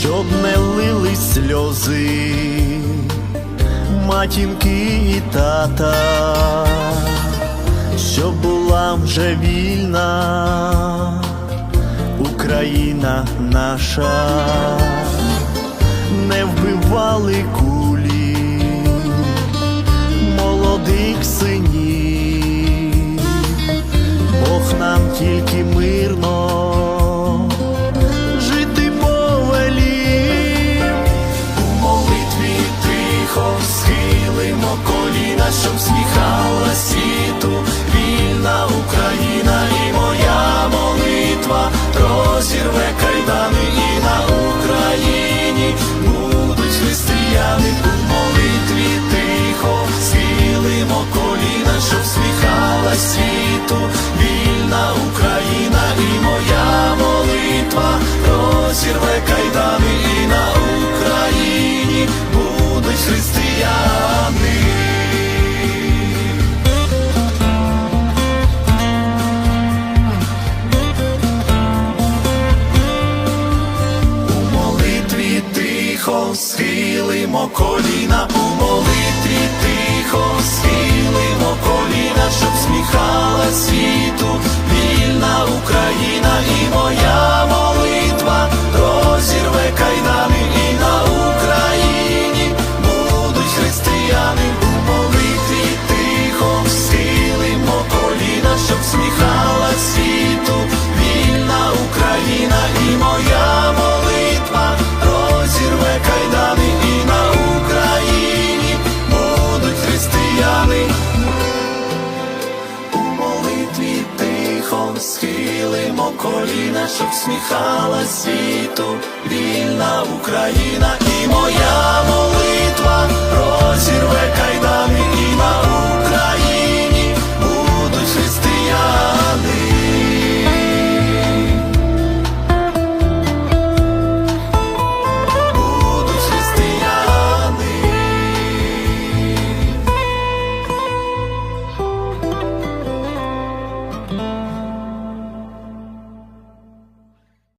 Щоб не лили сльози, матінки і тата, щоб була вже вільна Україна наша, не вбивали кулі щоб світу, вільна Україна і моя молитва. Розірве кайдани і на Україні будуть християни у молитві тихо. Схилимо коліна, щоб сміхала світу, схилимо коліна, коліна, щоб сміхала світу, вільна Україна і моя молитва. Розірве кайдани